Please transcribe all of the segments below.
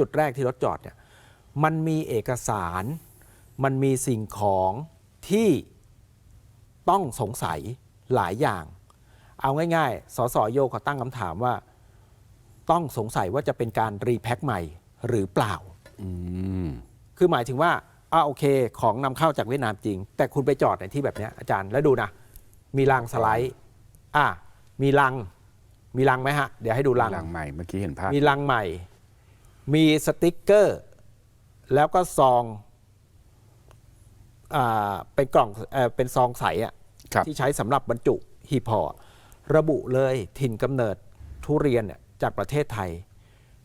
จุดแรกที่รถจอดเนี่ยมันมีเอกสาร มันมีสิ่งของที่ต้องสงสัยหลายอย่าง เอาง่ายๆ สสโยเขาตั้งคำถามว่า ต้องสงสัยว่าจะเป็นการรีแพ็คใหม่หรือเปล่าอืมคือหมายถึงว่าอ่าโอเค ของนำเข้าจากเวียดนามจริง แต่คุณไปจอดในที่แบบเนี้ยอาจารย์แล้วดูนะ มีรางสไลด์อะมีรัง มีรังไหมฮะ เดี๋ยวให้ดูรัง หลังใหม่เมื่อกี้เห็นภาพ มีรังใหม่ มีสติกเกอร์ แล้วก็ซองอ่าเป็นกล่องเอ่อเป็นซองใสอะครับที่ใช้สำหรับบรรจุหีบห่อระบุเลยถิ่นกำเนิดทุเรียนเนี่ยจากประเทศไทย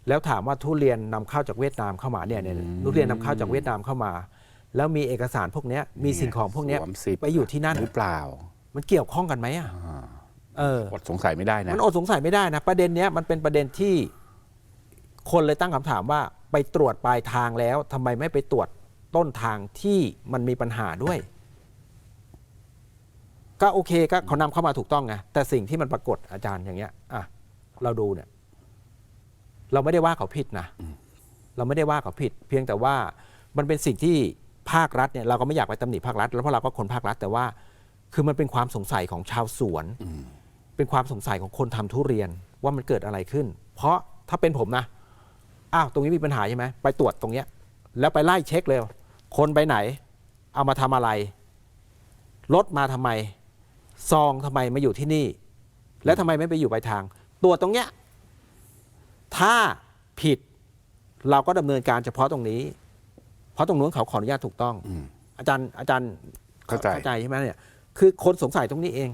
แล้วถามว่าทุเรียนนำเข้าจากเวียดนามเข้ามาเนี่ยเนี่ยทุเรียนนำเข้าจากเวียดนามเข้ามา แล้วมีเอกสารพวกเนี้ยมีสิ่งของพวกเนี้ยสวมสิทธิ์ไปอยู่ที่นั่นหรือเปล่า มันเกี่ยวข้องกันไหมอะเอออดสงสัยไม่ได้นะ มันอดสงสัยไม่ได้นะ ประเด็นเนี้ยมันเป็นประเด็นที่ คนเลยตั้งคำถามว่าไปตรวจปลายทางแล้วทำไมไม่ไปตรวจต้นทางที่มันมีปัญหาด้วย ก็โอเคก็เขานำเข้ามาถูกต้องไงแต่สิ่งที่มันปรากฏอาจารย์อย่างเงี้ยอะเราดูเนี่ย เราไม่ได้ว่าเขาผิดนะเราไม่ได้ว่าเขาผิด เพียงแต่ว่ามันเป็นสิ่งที่ภาครัฐเนี่ยเราก็ไม่อยากไปตำหนิภาครัฐ แล้วเพราะเราก็คนภาครัฐแต่ว่า คือมันเป็นความสงสัยของชาวสวน เป็นความสงสัยของคนทำทุเรียนว่ามันเกิดอะไรขึ้น เพราะถ้าเป็นผมนะ อ้าวตรงนี้มีปัญหาใช่ไหมไปตรวจตรงเนี้ยแล้วไปไล่เช็คเลยคนไปไหน เอามาทำอะไร รถมาทำไม ซองทำไมมาอยู่ที่นี่ แล้วทำไมไม่ไปอยู่ปลายทางตรวจตรงเนี้ยถ้าผิดเราก็ดำเนินการเฉพาะตรงนี้ เพราะตรงนู้นเขาขออนุญาตถูกต้องอืมอาจารย์อาจารย์เข้าใจเข้าใจใช่ไหมเนี่ยคือคนสงสัยตรงนี้เอง